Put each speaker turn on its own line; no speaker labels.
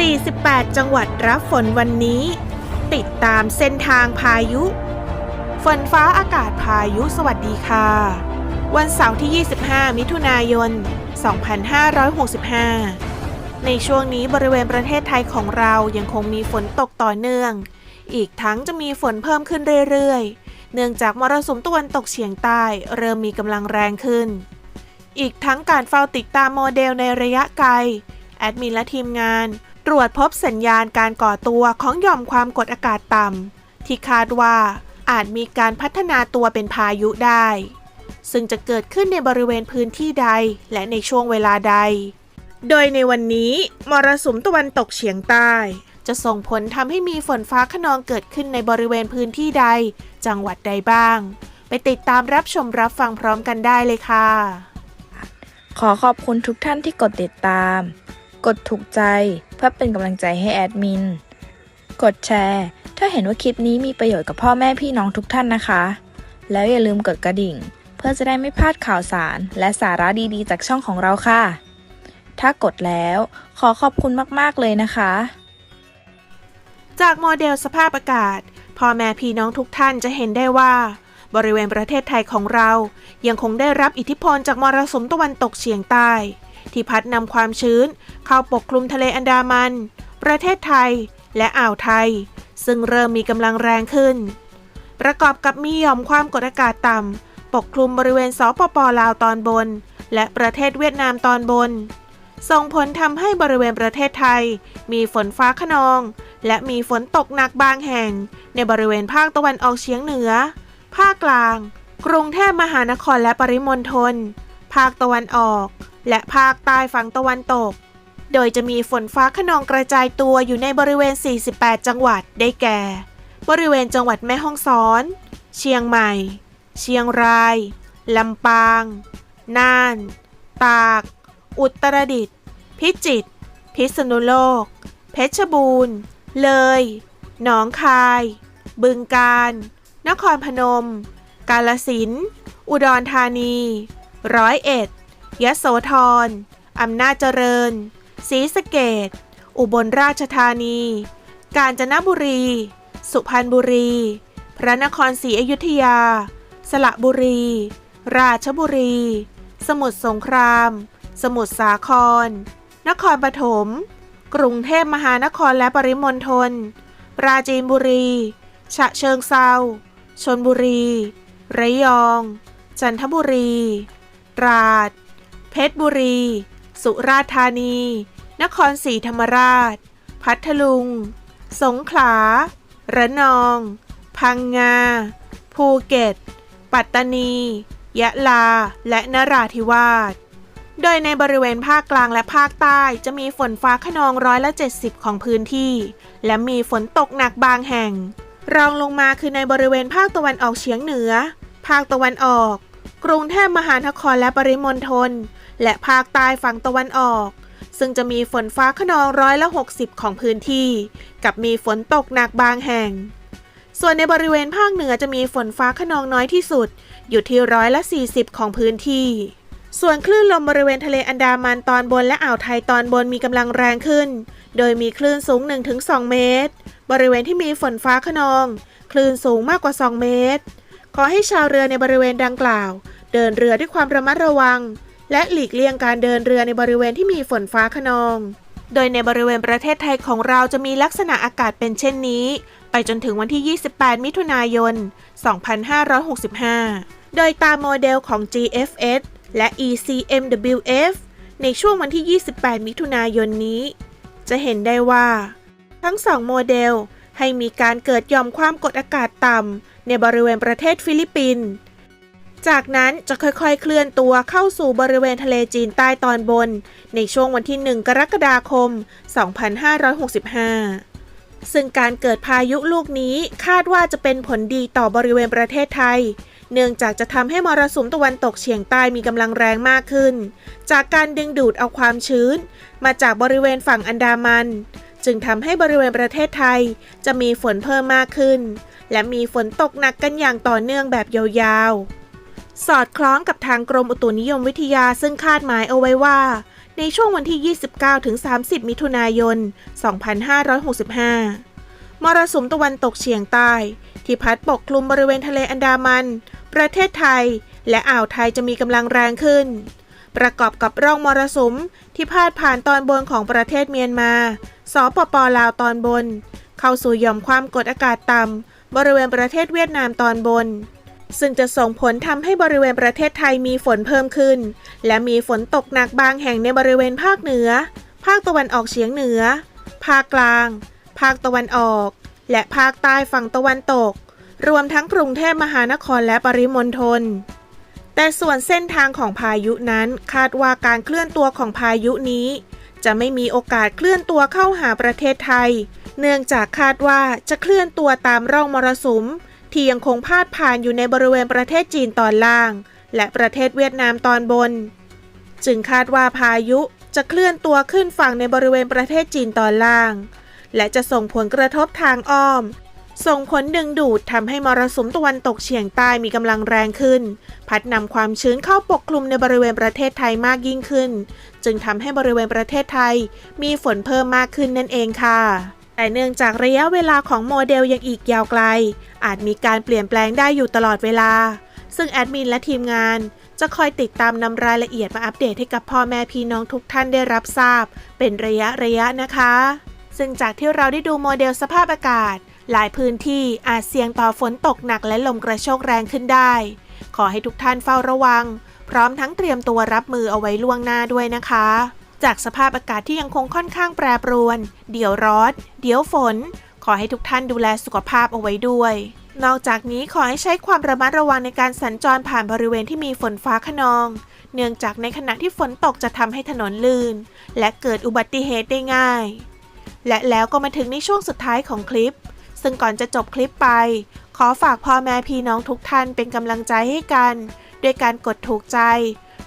48 จังหวัดรับฝนวันนี้ ติดตามเส้นทางพายุ ฝนฟ้าอากาศพายุสวัสดีค่ะ วันเสาร์ที่ 25 มิถุนายน 2565 ในช่วงนี้บริเวณประเทศไทยของเรายังคงมีฝนตกต่อเนื่อง อีกทั้งจะมีฝนเพิ่มขึ้นเรื่อยๆ เนื่องจากมรสุมตะวันตกเฉียงใต้เริ่มมีกำลังแรงขึ้น อีกทั้งการเฝ้าติดตามโมเดลในระยะไกลแอดมินและทีมงาน ตรวจพบสัญญาณการก่อตัวของหย่อมความกดอากาศต่ำที่คาดว่าอาจมีการพัฒนาตัวเป็นพายุได้ ซึ่งจะเกิดขึ้นในบริเวณพื้นที่ใดและในช่วงเวลาใด โดยในวันนี้มรสุมตะวันตกเฉียงใต้ จะส่งผลทำให้มีฝนฟ้าขนองเกิดขึ้นในบริเวณพื้นที่ใด จังหวัดใดบ้าง ไปติดตามรับชมรับฟังพร้อมกันได้เลยค่ะ
ขอขอบคุณทุกท่านที่กดติดตาม กดถูกใจเพื่อเป็นกำลังใจให้แอดมิน กดแชร์ ถ้าเห็นว่าคลิปนี้มีประโยชน์กับพ่อแม่พี่น้องทุกท่านนะคะ แล้วอย่าลืมกดกระดิ่ง เพื่อจะได้ไม่พลาดข่าวสาร และสาระดีๆ จากช่องของเราค่ะ ถ้ากดแล้วขอขอบคุณมากๆเลยนะคะ
จากโมเดลสภาพอากาศพ่อแม่พี่น้องทุกท่านจะเห็นได้ว่า บริเวณประเทศไทยของเรา ยังคงได้รับอิทธิพลจากมรสุมตะวันตกเฉียงใต้ ที่พัดนำความชื้น เข้าปกคลุมทะเลอันดามัน ประเทศไทยและอ่าวไทย ซึ่งเริ่มมีกำลังแรงขึ้น ประกอบกับมีหย่อมความกดอากาศต่ำปกคลุมบริเวณสปปลาวตอนบน และประเทศเวียดนามตอนบน ส่งผลทำให้บริเวณประเทศไทย มีฝนฟ้าขนอง และมีฝนตกหนักบางแห่ง ในบริเวณภาคตะวันออกเฉียงเหนือ ภาคกลาง กรุงเทพมหานครและปริมณฑลภาคตะวันออก และภาคใต้ฝั่งตะวันตก โดยจะมีฝนฟ้าขนองกระจายตัวอยู่ในบริเวณ 48 จังหวัดได้แก่ บริเวณจังหวัดแม่ฮ่องสอน เชียงใหม่ เชียงราย ลำปาง น่าน ตาก อุตรดิตถ์ พิจิตร พิษณุโลก เพชรบูรณ์ เลย หนองคาย บึงกาฬ นครพนม กาลสินธุ์อุดรธานี ร้อยเอ็ด ยโสธร อำนาจเจริญ ศรีสะเกดอุบลราชธานี กาญจนบุรี สุพรรณบุรี พระนครศรีอยุธยา สระบุรี ราชบุรี สมุทรสงคราม สมุทรสาคร นครปฐม กรุงเทพมหานครและปริมณฑล ปราจีนบุรี ฉะเชิงเซา ชนบุรี ระยอง จันทบุรี ตราด เพชรบุรี สุราษฎร์ธานี นครศรีธรรมราช พัทลุง สงขลา ระนอง พังงา ภูเก็ต ปัตตานี ยะลา และนราธิวาส โดยในบริเวณภาคกลางและภาคใต้จะมีฝนฟ้าขนองร้อยละ 70 ของพื้นที่ และมีฝนตกหนักบางแห่ง รองลงมาคือในบริเวณภาคตะวันออกเฉียงเหนือ ภาคตะวันออกกรุงเทพมหานครและปริมณฑล และภาคใต้ฝั่งตะวันออก ซึ่งจะมีฝนฟ้าขนองร้อยละ 60 ของพื้นที่ กับมีฝนตกหนักบางแห่ง ส่วนในบริเวณภาคเหนือจะมีฝนฟ้าขนองน้อยที่สุด อยู่ที่ร้อยละ 40 ของพื้นที่ ส่วนคลื่นลมบริเวณทะเลอันดามันตอนบนและอ่าวไทยตอนบนมีกำลังแรงขึ้น โดยมีคลื่นสูง 1-2 เมตร บริเวณที่มีฝนฟ้าขนอง คลื่นสูงมากกว่า 2 เมตร ขอให้ชาวเรือในบริเวณดังกล่าว เดินเรือด้วยความระมัดระวัง และหลีกเลี่ยงการเดินเรือในบริเวณที่มีฝนฟ้าขนอง โดยในบริเวณประเทศไทยของเราจะมีลักษณะอากาศเป็นเช่นนี้ ไปจนถึงวันที่ 28 มิถุนายน 2565 โดยตามโมเดลของ GFS และ ECMWF ในช่วงวันที่ 28 มิถุนายนนี้ จะเห็นได้ว่า ทั้งสองโมเดลให้มีการเกิดยอมความกดอากาศต่ำในบริเวณประเทศฟิลิปปินส์ จากนั้นจะค่อยๆเคลื่อนตัวเข้าสู่บริเวณทะเลจีนใต้ตอนบน ในช่วงวันที่ 1 กรกฎาคม 2565 ซึ่งการเกิดพายุลูกนี้คาดว่าจะเป็นผลดีต่อบริเวณประเทศไทย เนื่องจากจะทำให้มรสุมตะวันตกเฉียงใต้มีกำลังแรงมากขึ้น จากการดึงดูดเอาความชื้น มาจากบริเวณฝั่งอันดามัน จึงทำให้บริเวณประเทศไทยจะมีฝนเพิ่มมากขึ้น และมีฝนตกหนักกันอย่างต่อเนื่องแบบยาวๆ สอดคล้องกับทางกรมอุตุนิยมวิทยาซึ่งคาดหมายเอาไว้ว่า ในช่วงวันที่ 29-30 มิถุนายน 2565 มรสุมตะวันตกเฉียงใต้ ที่พัดปกคลุมบริเวณทะเลอันดามัน ประเทศไทย และอ่าวไทยจะมีกำลังแรงขึ้น ประกอบกับร่องมรสุมที่พาดผ่านตอนบนของประเทศเมียนมา สปปลาวตอนบน เข้าสู่หย่อมความกดอากาศต่ำบริเวณประเทศเวียดนามตอนบน ซึ่งจะส่งผลทำให้บริเวณประเทศไทยมีฝนเพิ่มขึ้น และมีฝนตกหนักบางแห่งในบริเวณภาคเหนือ ภาคตะวันออกเฉียงเหนือ ภาคกลาง ภาคตะวันออก และภาคใต้ฝั่งตะวันตก รวมทั้งกรุงเทพมหานครและปริมณฑลแต่ส่วนเส้นทางของพายุนั้นคาดว่าการเคลื่อนตัวของพายุนี้ จะไม่มีโอกาสเคลื่อนตัวเข้าหาประเทศไทย เนื่องจากคาดว่าจะเคลื่อนตัวตามร่องมรสุม ที่ยังคงพาดผ่านอยู่ในบริเวณประเทศจีนตอนล่าง และประเทศเวียดนามตอนบน จึงคาดว่าพายุจะเคลื่อนตัวขึ้นฝั่งในบริเวณประเทศจีนตอนล่าง และจะส่งผลกระทบทางอ้อม ส่งผลดึงดูดทำให้มรสุมตะวันตกเฉียงใต้มีกำลังแรงขึ้น พัดนำความชื้นเข้าปกคลุมในบริเวณประเทศไทยมากยิ่งขึ้น จึงทำให้บริเวณประเทศไทยมีฝนเพิ่มมากขึ้นนั่นเองค่ะ แต่เนื่องจากระยะเวลาของโมเดลยังอีกยาวไกล อาจมีการเปลี่ยนแปลงได้อยู่ตลอดเวลา ซึ่งแอดมินและทีมงานจะคอยติดตามนำรายละเอียดมาอัปเดตให้กับพ่อแม่พี่น้องทุกท่านได้รับทราบ เป็นระยะระยะนะคะ ซึ่งจากที่เราได้ดูโมเดลสภาพอากาศ หลายพื้นที่อาจเสี่ยงต่อฝนตกหนักและลมกระโชกแรงขึ้นได้ ขอให้ทุกท่านเฝ้าระวัง พร้อมทั้งเตรียมตัวรับมือเอาไว้ล่วงหน้าด้วยนะคะ จากสภาพอากาศที่ยังคงค่อนข้างแปรปรวน เดี๋ยวร้อน เดี๋ยวฝน ขอให้ทุกท่านดูแลสุขภาพเอาไว้ด้วย นอกจากนี้ขอให้ใช้ความระมัดระวังในการสัญจรผ่านบริเวณที่มีฝนฟ้าขนอง เนื่องจากในขณะที่ฝนตกจะทำให้ถนนลื่น และเกิดอุบัติเหตุได้ง่าย และแล้วก็มาถึงในช่วงสุดท้ายของคลิป ซึ่งก่อนจะจบคลิปไป ขอฝากพ่อแม่พี่น้องทุกท่านเป็นกำลังใจให้กัน ด้วยการกดถูกใจ